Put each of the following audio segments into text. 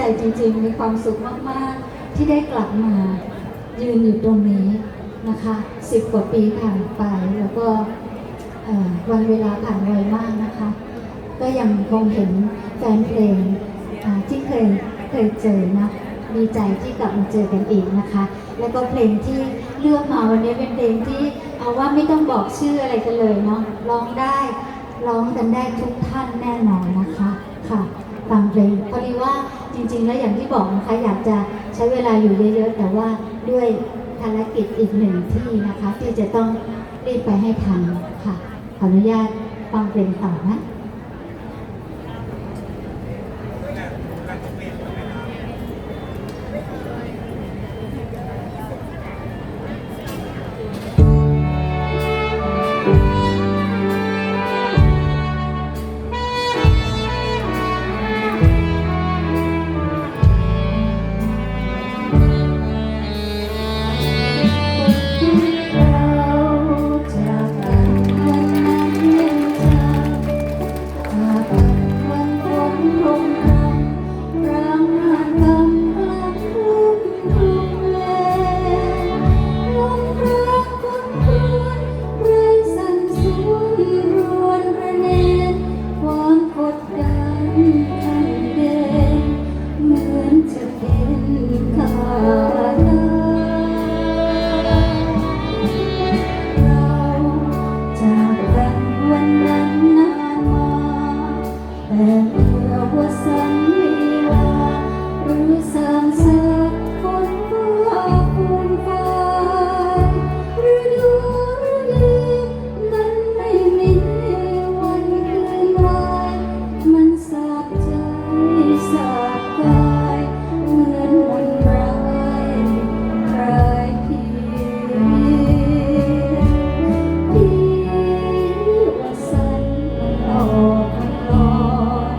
ใจจริง ๆ มีความสุขมากๆ ที่ได้กลับมายืนอยู่ตรงนี้นะคะสิบกว่าปีผ่านไปแล้วก็วันเวลาผ่านไวมากนะคะ ก็ยังคงเห็นแฟนเพลงที่เคยเคยเจอนะดีใจที่กลับมาเจอกันอีกนะคะ แล้วก็เพลงที่เลือกมาวันนี้เป็นเพลงที่เอาว่าไม่ต้องบอกชื่ออะไรกันเลยเนาะร้องได้ร้องกันได้ทุกท่านแน่นอนนะคะค่ะฟังเพลงพอดีว่า จริง ๆ แล้วอย่างที่บอกนะคะอยากจะใช้เวลาอยู่เยอะๆ แต่ว่าด้วยภารกิจอีกหนึ่งที่นะคะ ที่จะต้องรีบไปให้ทันค่ะ ขออนุญาตฟังเพลงต่อนะ เหมือนวันร้ายคลายเพียงพี่ว่าสันมันหลอกมันหลอน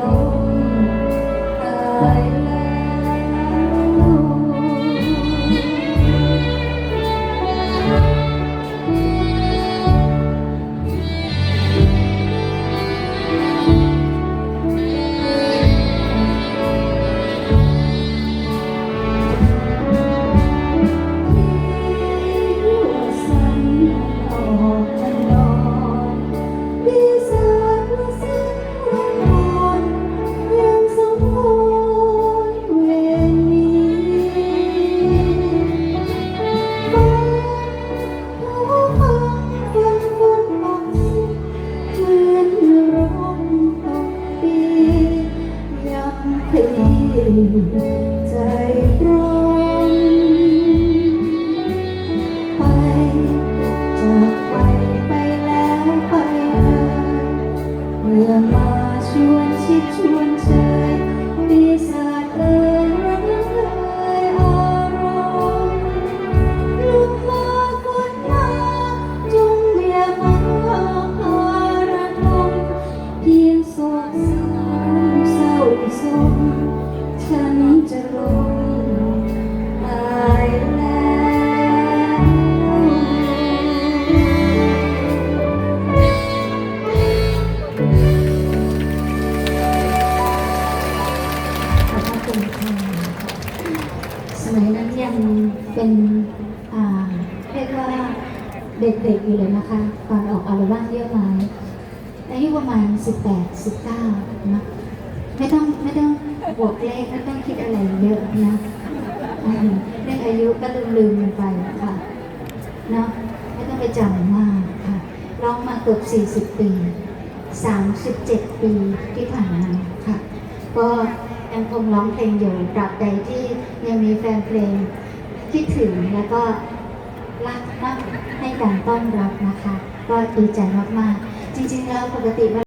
นจ You. มัยนั้นยังเป็นเรียกว่าเด็กๆอยู่เลยนะคะ ตอนออกอัลบั้มเยอะไหมอายุประมาณ 18 19นะไม่ต้องไม่ต้องบวกเลขไม่ต้องคิดอะไรเยอะนะเรื่องอายุก็ลืมลืมๆกันไปค่ะเนาะไม่ต้องไปจำมากค่ะร้องมาเกือบ 40 ปี 37 ปีที่ผ่านมาค่ะ ก็ยังคงร้องเพลงอยู่ตราบใดที่ แฟนเพลงคิดถึงแล้วก็รักมากให้การต้อนรับนะคะ ก็ดีใจมากๆ จริงๆแล้วปกติ